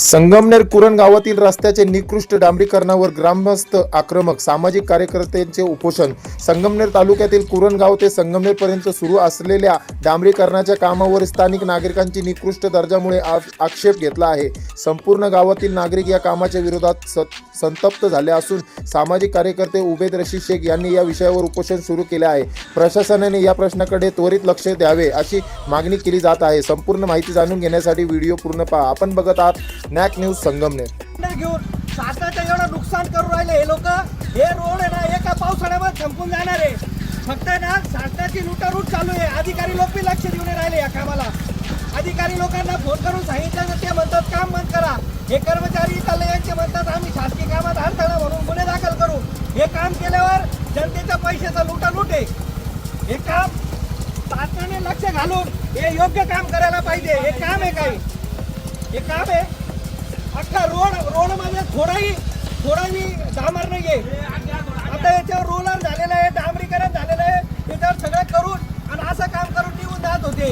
संगमनेर कुरण गावातील रस्त्याचे निकृष्ट डांबरीकरणावर ग्रामस्थ आक्रमक सामाजिक कार्यकर्त्यांचे उपोषण. संगमनेर तालुक्यातील कुरण गाव ते संगमनेरपर्यंत सुरू असलेल्या डांबरीकरणाच्या कामावर स्थानिक नागरिकांची निकृष्ट दर्जामुळे आक्षेप घेतला आहे. संपूर्ण गावातील नागरिक या कामाच्या विरोधात संतप्त झाले असून सामाजिक कार्यकर्ते उबेद रशीद शेख यांनी या विषयावर उपोषण सुरू केले आहे. प्रशासनाने या प्रश्नाकडे त्वरित लक्ष द्यावे अशी मागणी केली जात आहे. संपूर्ण माहिती जाणून घेण्यासाठी व्हिडिओ पूर्ण पहा. आपण बघत आहात नॅक न्यूज संगमनेर. घेऊन शासनाचं एवढं नुकसान करून राहिले हे लोक. हे रोड आहे ना एका पावसाळ्यामध्ये संपून जाणार आहे. फक्त आहे ना शासनाची लुटारूट चालू आहे. अधिकारी लोक बी लक्ष देऊन राहिले या कामाला. अधिकारी लोकांना फोन करून सांगितलं तर ते म्हणतात काम बंद करा. हे कर्मचारी यांचे म्हणतात आम्ही शासकीय कामात अडथळा म्हणून गुन्हे दाखल करू. हे काम केल्यावर जनतेच्या पैशाचा लुटा आहे. हे काम शासनाने लक्ष घालून हे योग्य काम करायला पाहिजे. हे काम आहे काही. हे काम आहे अख्खा रोड रोडमध्ये थोडाही थोडाही डांबर नाहीये आता याच्यावर रोलर झालेलं आहे डांबरीकरण झालेलं आहे. याच्यावर सगळं करून आणि असं काम करून निघून जात होते.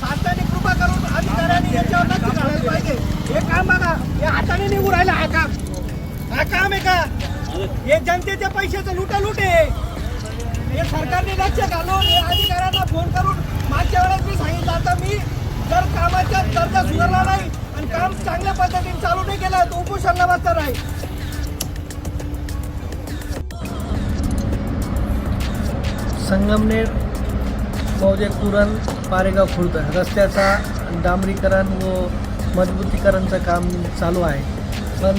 शासनाने कृपा करून अधिकाऱ्यांनी याच्यावर लक्ष घालायला पाहिजे. हे काम बघा हे हाताने निघून राहिलं हा काम. हा काम आहे का? हे जनतेच्या पैशाचं लुटा लुटे हे सरकारने लक्ष घालून हे अधिकाऱ्यांना फोन करून मागच्या वेळेस मी सांगितलं आता मी जर कामाचा दर्जा सुधारला नाही आणि काम चांगल्या पद्धतीने चालू नाही केलं तो उपोषणला बसणार आहे. संगमनेर मौजे कुरण पारेगाव खुर्द रस्त्याचा डांबरीकरण व मजबूतीकरणचं काम चालू आहे. पण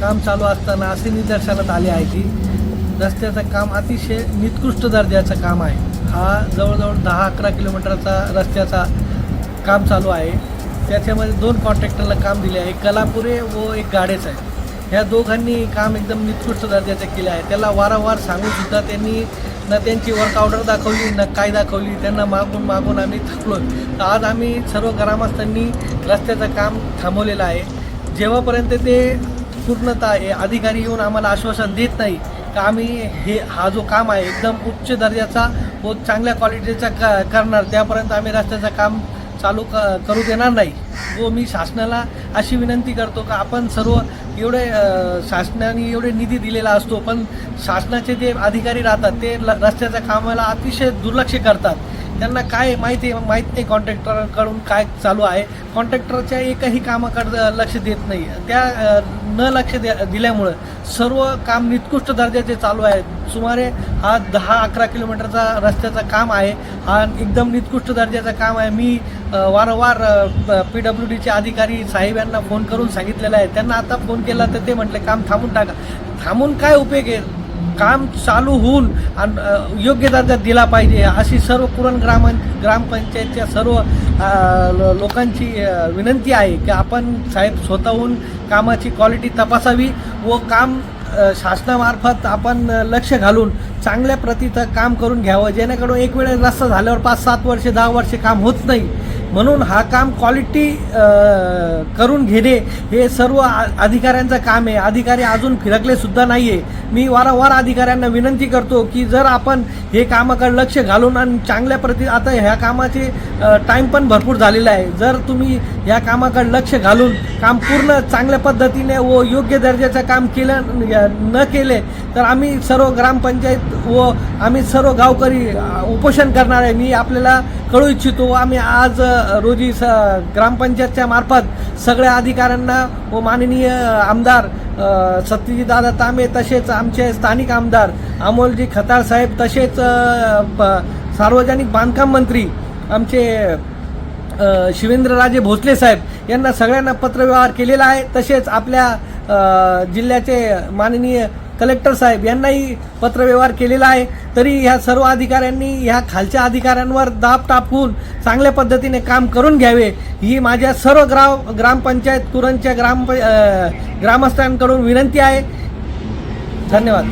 काम चालू असताना असे निदर्शनात आले आहे की रस्त्याचं काम अतिशय निकृष्ट दर्जाचं काम आहे. हा जवळजवळ दहा अकरा किलोमीटरचा रस्त्याचा काम चालू आहे. त्याच्यामध्ये दोन कॉन्ट्रॅक्टरला काम दिले आहे. कलापुरे व एक गाडेच आहे. ह्या दोघांनी काम एकदम निकृष्ट दर्जाचं केले आहे. त्याला वारंवार सांगून सुद्धा त्यांनी ना त्यांची वर्क ऑर्डर दाखवली ना काय दाखवली त्यांना मागून मागून आम्ही थकलो. तर आज आम्ही सर्व ग्रामस्थांनी रस्त्याचं काम थांबवलेलं आहे. जेव्हापर्यंत ते पूर्णतः अधिकारी येऊन आम्हाला आश्वासन देत नाही का आम्ही हे हा जो काम आहे एकदम उच्च दर्जाचा व चांगल्या क्वालिटीचा का करणार. त्यापर्यंत आम्ही रस्त्याचं काम चालू क करू देणार नाही. व मी शासनाला अशी विनंती करतो का आपण सर्व एवढे शासनाने एवढे निधी दिलेला असतो पण शासनाचे जे अधिकारी राहतात ते ल रस्त्याच्या कामाला अतिशय दुर्लक्ष करतात. त्यांना काय माहिती माहीत नाही कॉन्ट्रॅक्टरकडून काय चालू आहे. कॉन्ट्रॅक्टरच्या एकही कामाकडं लक्ष देत नाही. त्या न लक्ष द्या दिल्यामुळं सर्व काम निकृष्ट दर्जाचे चालू आहे सुमारे हा दहा अकरा किलोमीटरचा रस्त्याचा काम आहे. हा एकदम निकृष्ट दर्जाचं काम आहे. मी वारंवार पी डब्ल्यू डीचे अधिकारी साहेब यांना फोन करून सांगितलेलं आहे. त्यांना आता फोन केला तर ते म्हटले काम थांबून टाका. थांबून काय उपयोग आहे? काम चालू होऊन आणि योग्य दर्जा दिला पाहिजे. अशी सर्व कुरण ग्राम ग्रामपंचायतच्या सर्व लोकांची विनंती आहे की आपण साहेब स्वतःहून कामाची क्वालिटी तपासावी व काम शासनामार्फत आपण लक्ष घालून चांगल्या प्रतीचं काम करून घ्यावं. जेणेकरून एक वेळेस रस्ता झाल्यावर पाच सात वर्षे दहा वर्षे काम होत नाही. म्हणून हा काम क्वालिटी करून घेणे हे सर्व अधिकाऱ्यांचं काम आहे. अधिकारी अजून फिरकले सुद्धा नाही आहे मी वारंवार अधिकाऱ्यांना विनंती करतो की जर आपण हे कामाकडे लक्ष घालून आणि चांगल्या प्रति आता ह्या कामाचे टाईम पण भरपूर झालेला आहे. जर तुम्ही ह्या कामाकडे लक्ष घालून काम पूर्ण चांगल्या पद्धतीने व योग्य दर्जाचं काम केलं न केले तर आम्ही सर्व ग्रामपंचायत व आम्ही सर्व गावकरी उपोषण करणार आहे. मी आपल्याला कळू इच्छितो आम्ही आज रोजी स ग्रामपंचायतच्या मार्फत सगळ्या अधिकाऱ्यांना व माननीय आमदार सत्यजीदादा तांबे तसेच आमचे स्थानिक आमदार अमोलजी खताळ साहेब तसेच सार्वजनिक बांधकाम मंत्री आमचे शिवेंद्रराजे भोसले साहेब यांना सगळ्यांना पत्रव्यवहार केलेला आहे. तसेच आपल्या जिल्ह्याचे माननीय कलेक्टर साहेब यांनाही पत्रव्यवहार केलेला आहे. तरी ह्या सर्व अधिकाऱ्यांनी ह्या खालच्या अधिकाऱ्यांवर दाब टाकून चांगल्या पद्धतीने काम करून घ्यावे. ही माझ्या सर्व ग्राम ग्रामपंचायत तुरंतच्या ग्राम ग्रामस्थांकडून विनंती आहे. धन्यवाद.